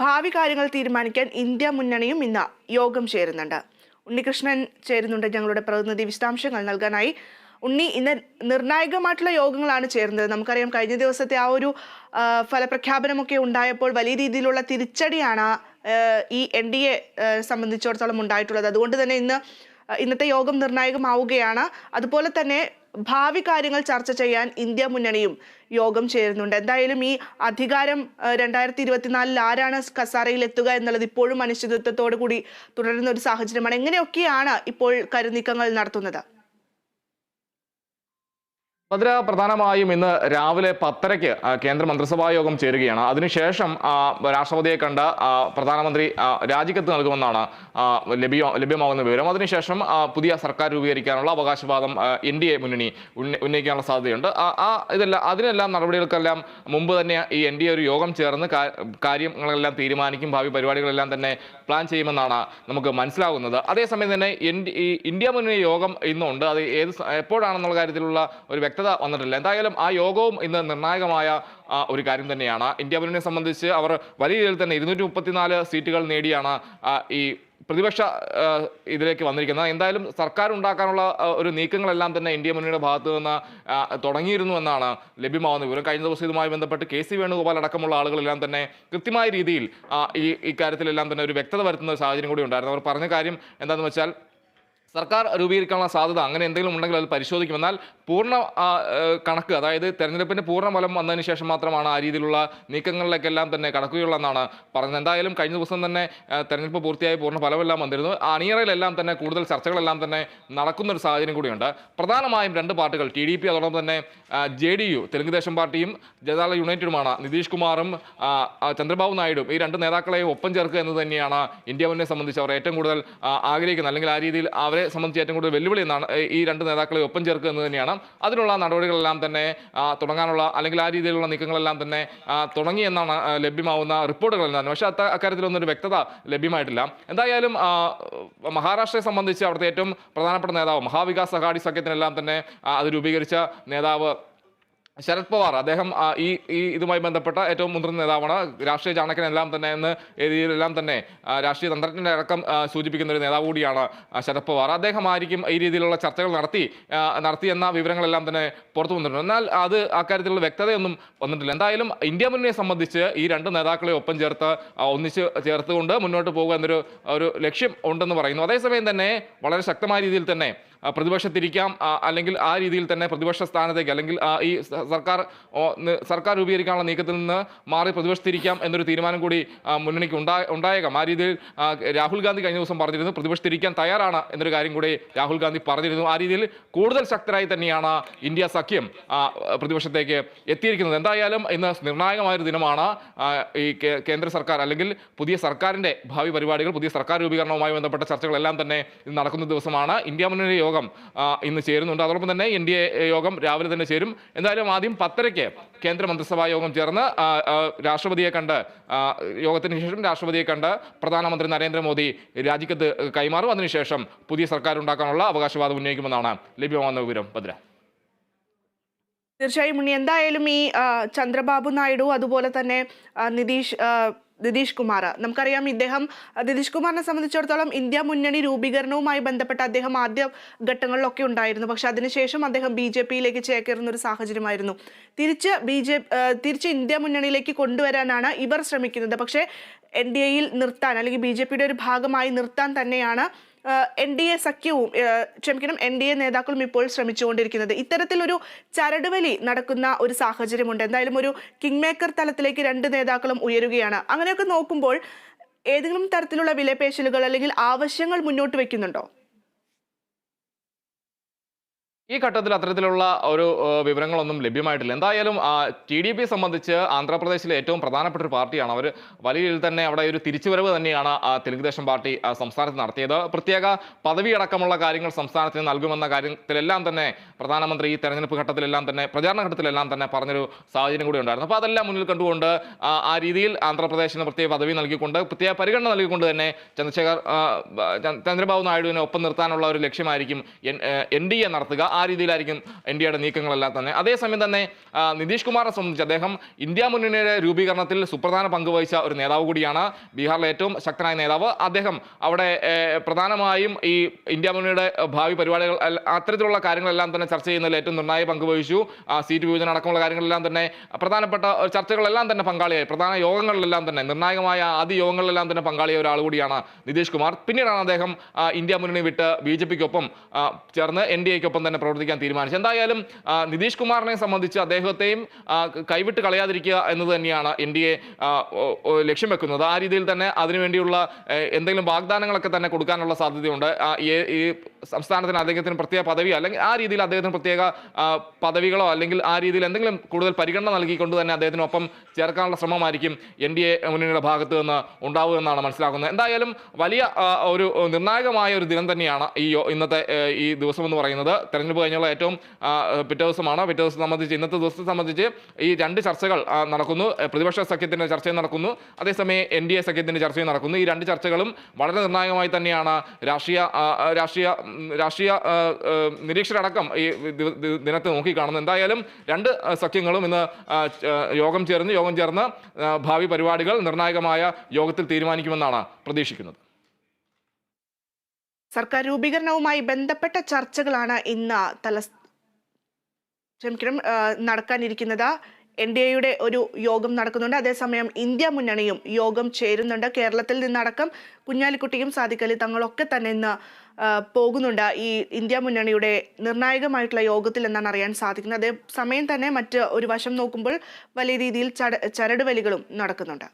ഭാവി കാര്യങ്ങൾ തീരുമാനിക്കാൻ ഇന്ത്യ മുന്നണിയും ഇന്ന് യോഗം ചേരുന്നുണ്ട്. ഉണ്ണികൃഷ്ണൻ ചേരുന്നുണ്ട് ഞങ്ങളുടെ പ്രതിനിധി വിശദാംശങ്ങൾ നൽകാനായി. ഉണ്ണി ഇന്ന് നിർണായകമായിട്ടുള്ള യോഗങ്ങളാണ് ചേരുന്നത്. നമുക്കറിയാം കഴിഞ്ഞ ദിവസത്തെ ആ ഒരു ഫലപ്രഖ്യാപനമൊക്കെ ഉണ്ടായപ്പോൾ വലിയ രീതിയിലുള്ള തിരിച്ചടിയാണ് ഈ എൻ ഡി എ സംബന്ധിച്ചിടത്തോളം ഉണ്ടായിട്ടുള്ളത്. അതുകൊണ്ട് തന്നെ ഇന്ന് ഇന്നത്തെ യോഗം നിർണായകമാവുകയാണ്. അതുപോലെ തന്നെ ഭാവി കാര്യങ്ങൾ ചർച്ച ചെയ്യാൻ ഇന്ത്യ മുന്നണിയും യോഗം ചേരുന്നുണ്ട്. എന്തായാലും ഈ അധികാരം രണ്ടായിരത്തി ഇരുപത്തിനാലിൽ ആരാണ് കസാരയിൽ എത്തുക എന്നുള്ളത് ഇപ്പോഴും അനിശ്ചിതത്വത്തോടു കൂടി തുടരുന്ന ഒരു സാഹചര്യമാണ്. എങ്ങനെയൊക്കെയാണ് ഇപ്പോൾ കരുനീക്കങ്ങൾ നടത്തുന്നത്? ഭദ്ര പ്രധാനമായും ഇന്ന് രാവിലെ പത്തരയ്ക്ക് കേന്ദ്ര മന്ത്രിസഭാ യോഗം ചേരുകയാണ്. അതിനുശേഷം രാഷ്ട്രപതിയെ കണ്ട് പ്രധാനമന്ത്രി രാജിക്കത്ത് നൽകുമെന്നാണ് ലഭ്യ ലഭ്യമാകുന്ന വിവരം. അതിനുശേഷം പുതിയ സർക്കാർ രൂപീകരിക്കാനുള്ള അവകാശവാദം എൻ ഡി എ മുന്നണി ഉന്നയിക്കാനുള്ള സാധ്യതയുണ്ട്. ആ ഇതെല്ലാം അതിനെല്ലാം നടപടികൾക്കെല്ലാം മുമ്പ് തന്നെ ഈ എൻ ഡി എ ഒരു യോഗം ചേർന്ന് കാര്യങ്ങളെല്ലാം തീരുമാനിക്കും ഭാവി പരിപാടികളെല്ലാം തന്നെ പ്ലാൻ ചെയ്യുമെന്നാണ് നമുക്ക് മനസ്സിലാകുന്നത്. അതേസമയം തന്നെ ഇന്ത്യ മുന്നണി യോഗം ഇന്നുണ്ട്. അത് ഏത് എപ്പോഴാണെന്നുള്ള കാര്യത്തിലുള്ള ഒരു വ്യക്തത വന്നിട്ടില്ല. എന്തായാലും ആ യോഗവും ഇന്ന് നിർണായകമായ ഒരു കാര്യം തന്നെയാണ്. ഇന്ത്യ മുന്നണിയെ സംബന്ധിച്ച് അവർ വലിയ രീതിയിൽ തന്നെ ഇരുന്നൂറ്റി മുപ്പത്തിനാല് സീറ്റുകൾ നേടിയാണ് ഈ പ്രതിപക്ഷ ഇതിലേക്ക് വന്നിരിക്കുന്നത്. എന്തായാലും സർക്കാർ ഉണ്ടാക്കാനുള്ള ഒരു നീക്കങ്ങളെല്ലാം തന്നെ ഇന്ത്യ മുന്നണിയുടെ ഭാഗത്തു നിന്ന് തുടങ്ങിയിരുന്നു എന്നാണ് ലഭ്യമാവുന്ന വിവരം കഴിഞ്ഞ ദിവസം ഇതുമായി ബന്ധപ്പെട്ട് കെ സി വേണുഗോപാൽ അടക്കമുള്ള ആളുകളെല്ലാം തന്നെ കൃത്യമായ രീതിയിൽ ഈ ഇക്കാര്യത്തിലെല്ലാം തന്നെ ഒരു വ്യക്തത വരുത്തുന്ന ഒരു സാഹചര്യം കൂടി ഉണ്ടായിരുന്നു. അവർ പറഞ്ഞ കാര്യം എന്താണെന്ന് വെച്ചാൽ സർക്കാർ രൂപീകരിക്കാനുള്ള സാധ്യത അങ്ങനെ എന്തെങ്കിലും ഉണ്ടെങ്കിൽ അത് പരിശോധിക്കും. എന്നാൽ പൂർണ കണക്ക് അതായത് തെരഞ്ഞെടുപ്പിന്റെ പൂർണ ഫലം വന്നതിന് ശേഷം മാത്രമാണ് ആ രീതിയിലുള്ള നീക്കങ്ങളിലേക്കെല്ലാം തന്നെ കടക്കുകയുള്ളെന്നാണ് പറഞ്ഞത്. എന്തായാലും കഴിഞ്ഞ ദിവസം തന്നെ തെരഞ്ഞെടുപ്പ് പൂർത്തിയായി പൂർണ ഫലമെല്ലാം വന്നിരുന്നു. അണിയറയിലെല്ലാം തന്നെ കൂടുതൽ ചർച്ചകളെല്ലാം തന്നെ നടക്കുന്ന ഒരു സാഹചര്യം കൂടിയുണ്ട്. പ്രധാനമായും രണ്ട് പാർട്ടികൾ ടി ഡി പി അതോടൊപ്പം തന്നെ ജെ ഡി യു തെലുങ്കുദേശം പാർട്ടിയും ജനതാദൾ യുണൈറ്റഡുമാണ് നിതീഷ് കുമാറും ചന്ദ്രബാബു നായിഡുവും ഈ രണ്ട് നേതാക്കളെയും ഒപ്പം ചേർക്കുക എന്ന് തന്നെയാണ് ഇന്ത്യ മുന്നേ സംബന്ധിച്ച് അവർ ഏറ്റവും കൂടുതൽ ആഗ്രഹിക്കുന്നത്. അല്ലെങ്കിൽ ആ രീതിയിൽ അവരെ സംബന്ധിച്ച് ഏറ്റവും കൂടുതൽ വെല്ലുവിളി എന്നാണ് ഈ- രണ്ട് നേതാക്കളെ ഒപ്പം ചേർക്കുക എന്ന് തന്നെയാണ്. അതിനുള്ള നടപടികളെല്ലാം തന്നെ തുടങ്ങാനുള്ള അല്ലെങ്കിൽ ആ രീതിയിലുള്ള നീക്കങ്ങളെല്ലാം തന്നെ തുടങ്ങി എന്നാണ് ലഭ്യമാവുന്ന റിപ്പോർട്ടുകളെല്ലാം എന്നാണ്. പക്ഷേ അത്ത അക്കാര്യത്തിലൊന്നും ഒരു വ്യക്തത ലഭ്യമായിട്ടില്ല. എന്തായാലും മഹാരാഷ്ട്രയെ സംബന്ധിച്ച് അവിടുത്തെ ഏറ്റവും പ്രധാനപ്പെട്ട നേതാവ് മഹാവികാസ് അഘാടി സഖ്യത്തിനെല്ലാം തന്നെ അത് രൂപീകരിച്ച നേതാവ് ശരത് പവാർ അദ്ദേഹം ഈ ഈ ഇതുമായി ബന്ധപ്പെട്ട ഏറ്റവും മുതിർന്ന നേതാവാണ്. രാഷ്ട്രീയ ചാണകനെല്ലാം തന്നെ എന്ന് രീതിയിലെല്ലാം തന്നെ രാഷ്ട്രീയ തന്ത്രജ്ഞന്റെ അടക്കം സൂചിപ്പിക്കുന്ന ഒരു നേതാവ് കൂടിയാണ് ശരത് പവാർ. അദ്ദേഹമായിരിക്കും ഈ രീതിയിലുള്ള ചർച്ചകൾ നടത്തി നടത്തി നടത്തിയെന്ന വിവരങ്ങളെല്ലാം തന്നെ പുറത്തു വന്നിട്ടുണ്ട്. എന്നാൽ അത് അക്കാര്യത്തിലുള്ള വ്യക്തതയൊന്നും വന്നിട്ടില്ല. എന്തായാലും ഇന്ത്യ മുന്നണിയെ സംബന്ധിച്ച് ഈ രണ്ട് നേതാക്കളെ ഒപ്പം ചേർത്ത് ഒന്നിച്ച് ചേർത്തുകൊണ്ട് മുന്നോട്ട് പോകുക എന്നൊരു ഒരു ലക്ഷ്യം ഉണ്ടെന്ന് പറയുന്നു. അതേസമയം തന്നെ വളരെ ശക്തമായ രീതിയിൽ തന്നെ പ്രതിപക്ഷത്തിരിക്കാം അല്ലെങ്കിൽ ആ രീതിയിൽ തന്നെ പ്രതിപക്ഷ സ്ഥാനത്തേക്ക് അല്ലെങ്കിൽ ഈ സർക്കാർ സർക്കാർ രൂപീകരിക്കാനുള്ള നീക്കത്തിൽ നിന്ന് മാറി പ്രതിപക്ഷത്തിരിക്കാം എന്നൊരു തീരുമാനം കൂടി മുന്നണിക്ക് ഉണ്ടാ ഉണ്ടായേക്കാം. ആ രീതിയിൽ രാഹുൽ ഗാന്ധി കഴിഞ്ഞ ദിവസം പറഞ്ഞിരുന്നു പ്രതിപക്ഷത്തിരിക്കാൻ തയ്യാറാണ് എന്നൊരു കാര്യം കൂടി രാഹുൽ ഗാന്ധി പറഞ്ഞിരുന്നു. ആ രീതിയിൽ കൂടുതൽ ശക്തരായി തന്നെയാണ് ഇന്ത്യ സഖ്യം പ്രതിപക്ഷത്തേക്ക് എത്തിയിരിക്കുന്നത്. എന്തായാലും ഇന്ന് നിർണായകമായൊരു ദിനമാണ് ഈ കേന്ദ്ര സർക്കാർ അല്ലെങ്കിൽ പുതിയ സർക്കാരിന്റെ ഭാവി പരിപാടികൾ പുതിയ സർക്കാർ രൂപീകരണവുമായി ബന്ധപ്പെട്ട ചർച്ചകളെല്ലാം തന്നെ ഇന്ന് നടക്കുന്ന ദിവസമാണ്. ഇന്ത്യ മുന്നണി യോഗം ആ, ഇന്ന് ചേരുന്നുണ്ട്. അതോടൊപ്പം തന്നെ എൻ ഡി എ യോഗം രാവിലെ തന്നെ ചേരും. എന്തായാലും ആദ്യം പത്തരയ്ക്ക് കേന്ദ്ര മന്ത്രിസഭാ യോഗം ചേർന്ന് രാഷ്ട്രപതിയെ കണ്ട് യോഗത്തിന് ശേഷം രാഷ്ട്രപതിയെ കണ്ട് പ്രധാനമന്ത്രി നരേന്ദ്രമോദി രാജിക്കത്ത് കൈമാറും. അതിനുശേഷം പുതിയ സർക്കാർ ഉണ്ടാക്കാനുള്ള അവകാശവാദം ഉന്നയിക്കുമെന്നാണ് ലഭ്യമാകുന്ന വിവരം. ഭദ്ര. തീർച്ചയായും ഉണ്ണി. എന്തായാലും ഈ ചന്ദ്രബാബു നായിഡു അതുപോലെ തന്നെ നിതീഷ് നിതീഷ് കുമാർ നമുക്കറിയാം ഇദ്ദേഹം നിതീഷ് കുമാറിനെ സംബന്ധിച്ചിടത്തോളം ഇന്ത്യ മുന്നണി രൂപീകരണവുമായി ബന്ധപ്പെട്ട് അദ്ദേഹം ആദ്യ ഘട്ടങ്ങളിലൊക്കെ ഉണ്ടായിരുന്നു. പക്ഷെ അതിനുശേഷം അദ്ദേഹം ബി ജെ പിയിലേക്ക് ചേക്കേറുന്ന ഒരു സാഹചര്യമായിരുന്നു. തിരിച്ച് ബി ജെ തിരിച്ച് ഇന്ത്യ മുന്നണിയിലേക്ക് കൊണ്ടുവരാനാണ് ഇവർ ശ്രമിക്കുന്നത്. പക്ഷേ എൻ ഡി എയിൽ നിർത്താൻ അല്ലെങ്കിൽ ബി ജെ പിയുടെ ഒരു ഭാഗമായി നിർത്താൻ തന്നെയാണ് എൻ ഡി എ സഖ്യവും ക്ഷമിക്കണം എൻ ഡി എ നേതാക്കളും ഇപ്പോൾ ശ്രമിച്ചുകൊണ്ടിരിക്കുന്നത്. ഇത്തരത്തിലൊരു ചരടുവലി നടക്കുന്ന ഒരു സാഹചര്യമുണ്ട്. എന്തായാലും ഒരു കിങ് മേക്കർ തലത്തിലേക്ക് രണ്ട് നേതാക്കളും ഉയരുകയാണ്. അങ്ങനെയൊക്കെ നോക്കുമ്പോൾ ഏതെങ്കിലും തരത്തിലുള്ള വിലപേശലുകൾ അല്ലെങ്കിൽ ആവശ്യങ്ങൾ മുന്നോട്ട് വെക്കുന്നുണ്ടോ ഈ ഘട്ടത്തിൽ അത്തരത്തിലുള്ള ഒരു വിവരങ്ങളൊന്നും ലഭ്യമായിട്ടില്ല. എന്തായാലും ടി ഡി പി സംബന്ധിച്ച് ആന്ധ്രാപ്രദേശിലെ ഏറ്റവും പ്രധാനപ്പെട്ട ഒരു പാർട്ടിയാണ്. അവർ വലിയ രീതിയിൽ തന്നെ അവിടെ ഒരു തിരിച്ചുവരവ് തന്നെയാണ് തെലുങ്കുദേശം പാർട്ടി സംസ്ഥാനത്ത് നടത്തിയത്. പ്രത്യേക പദവി അടക്കമുള്ള കാര്യങ്ങൾ സംസ്ഥാനത്തിന് നൽകുമെന്ന കാര്യത്തിലെല്ലാം തന്നെ പ്രധാനമന്ത്രി ഈ തെരഞ്ഞെടുപ്പ് ഘട്ടത്തിലെല്ലാം തന്നെ പ്രചാരണ ഘട്ടത്തിലെല്ലാം തന്നെ പറഞ്ഞൊരു സാഹചര്യം കൂടി ഉണ്ടായിരുന്നു. അപ്പോൾ അതെല്ലാം മുന്നിൽ കണ്ടുകൊണ്ട് ആ രീതിയിൽ ആന്ധ്രാപ്രദേശിന് പ്രത്യേക പദവി നൽകിക്കൊണ്ട് പ്രത്യേക പരിഗണന നൽകിക്കൊണ്ട് തന്നെ ചന്ദ്രശേഖർ ചന്ദ്രബാബു നായിഡുവിനെ ഒപ്പം നിർത്താനുള്ള ഒരു ലക്ഷ്യമായിരിക്കും എൻ ഡി എ നടത്തുക. ആ രീതിയിലായിരിക്കും ഇന്ത്യയുടെ നീക്കങ്ങളെല്ലാം തന്നെ. അതേസമയം തന്നെ നിതീഷ് കുമാറിനെ സംബന്ധിച്ച് അദ്ദേഹം ഇന്ത്യ മുന്നണിയുടെ രൂപീകരണത്തിൽ സുപ്രധാന പങ്ക് വഹിച്ച ഒരു നേതാവ് കൂടിയാണ് ബീഹാറിലെ ഏറ്റവും ശക്തനായ നേതാവ്. അദ്ദേഹം അവിടെ പ്രധാനമായും ഈ ഇന്ത്യ മുന്നണിയുടെ ഭാവി പരിപാടികൾ അത്തരത്തിലുള്ള കാര്യങ്ങളെല്ലാം തന്നെ ചർച്ച ചെയ്യുന്നതിൽ ഏറ്റവും നിർണായക പങ്ക് വഹിച്ചു. സീറ്റ് വിഭജനം അടക്കമുള്ള കാര്യങ്ങളെല്ലാം തന്നെ പ്രധാനപ്പെട്ട ചർച്ചകളെല്ലാം തന്നെ പങ്കാളിയായി. പ്രധാന യോഗങ്ങളിലെല്ലാം തന്നെ നിർണായകമായ ആദ്യ യോഗങ്ങളിലെല്ലാം തന്നെ പങ്കാളിയായ ഒരാൾ കൂടിയാണ് നിതീഷ് കുമാർ. പിന്നീടാണ് അദ്ദേഹം ഇന്ത്യ മുന്നണി വിട്ട് ബി ജെ പിക്കൊപ്പം ചേർന്ന് എൻ ഡി എക്കൊപ്പം തന്നെ പ്രവർത്തിക്കാൻ തീരുമാനിച്ചു. എന്തായാലും നിതീഷ് കുമാറിനെ സംബന്ധിച്ച് അദ്ദേഹത്തെയും കൈവിട്ട് കളയാതിരിക്കുക എന്നത് തന്നെയാണ് എൻ ഡി എ ലക്ഷ്യം വെക്കുന്നത്. ആ രീതിയിൽ തന്നെ അതിനുവേണ്ടിയുള്ള എന്തെങ്കിലും വാഗ്ദാനങ്ങളൊക്കെ തന്നെ കൊടുക്കാനുള്ള സാധ്യതയുണ്ട്. ഈ- സംസ്ഥാനത്തിന് അദ്ദേഹത്തിന് പ്രത്യേക പദവി അല്ലെങ്കിൽ ആ രീതിയിൽ അദ്ദേഹത്തിന് പ്രത്യേക പദവികളോ അല്ലെങ്കിൽ ആ രീതിയിൽ എന്തെങ്കിലും കൂടുതൽ പരിഗണന നൽകിക്കൊണ്ട് തന്നെ അദ്ദേഹത്തിനൊപ്പം ചേർക്കാനുള്ള ശ്രമമായിരിക്കും എൻ ഡി എ മുന്നണിയുടെ ഭാഗത്ത് നിന്ന് ഉണ്ടാവുക എന്നാണ് മനസ്സിലാക്കുന്നത്. എന്തായാലും വലിയ ഒരു നിർണായകമായ ഒരു ദിനം തന്നെയാണ് ഈ ഇന്നത്തെ ഈ ദിവസം എന്ന് പറയുന്നത്. തെരഞ്ഞെടുപ്പ് കഴിഞ്ഞുള്ള ഏറ്റവും പിറ്റേ ദിവസമാണ്. പിറ്റേ ദിവസം സംബന്ധിച്ച് ഇന്നത്തെ ദിവസത്തെ സംബന്ധിച്ച് ഈ രണ്ട് ചർച്ചകൾ നടക്കുന്നു. പ്രതിപക്ഷ സഖ്യത്തിന്റെ ചർച്ചയും നടക്കുന്നു. അതേസമയം എൻ ഡി എ സഖ്യത്തിന്റെ ചർച്ചയും നടക്കുന്നു. ഈ രണ്ട് ചർച്ചകളും വളരെ നിർണായകമായി തന്നെയാണ് രാഷ്ട്രീയ രാഷ്ട്രീയ രാഷ്ട്രീയ ആ, ഈ ദിനത്തെ നോക്കിക്കാണുന്നത്. എന്തായാലും രണ്ട് സഖ്യങ്ങളും ഇന്ന് യോഗം ചേർന്ന് യോഗം ചേർന്ന് ഭാവി പരിപാടികൾ നിർണായകമായ യോഗത്തിൽ തീരുമാനിക്കുമെന്നാണ് പ്രതീക്ഷിക്കുന്നത്. സർക്കാർ രൂപീകരണവുമായി ബന്ധപ്പെട്ട ചർച്ചകളാണ് ഇന്ന് തല ക്ഷമിക്കണം നടക്കാനിരിക്കുന്നത്. എൻ ഡി എയുടെ ഒരു യോഗം നടക്കുന്നുണ്ട്. അതേസമയം ഇന്ത്യ മുന്നണിയും യോഗം ചേരുന്നുണ്ട്. കേരളത്തിൽ നിന്നടക്കം കുഞ്ഞാലിക്കുട്ടിയും സാദിഖലി തങ്ങളൊക്കെ തന്നെ ഇന്ന് പോകുന്നുണ്ട്. ഈ ഇന്ത്യ മുന്നണിയുടെ നിർണായകമായിട്ടുള്ള യോഗത്തിൽ എന്നാണ് അറിയാൻ സാധിക്കുന്നത്. അതേസമയം തന്നെ മറ്റ് ഒരു വശം നോക്കുമ്പോൾ വലിയ രീതിയിൽ ചരടുവലികളും നടക്കുന്നുണ്ട്.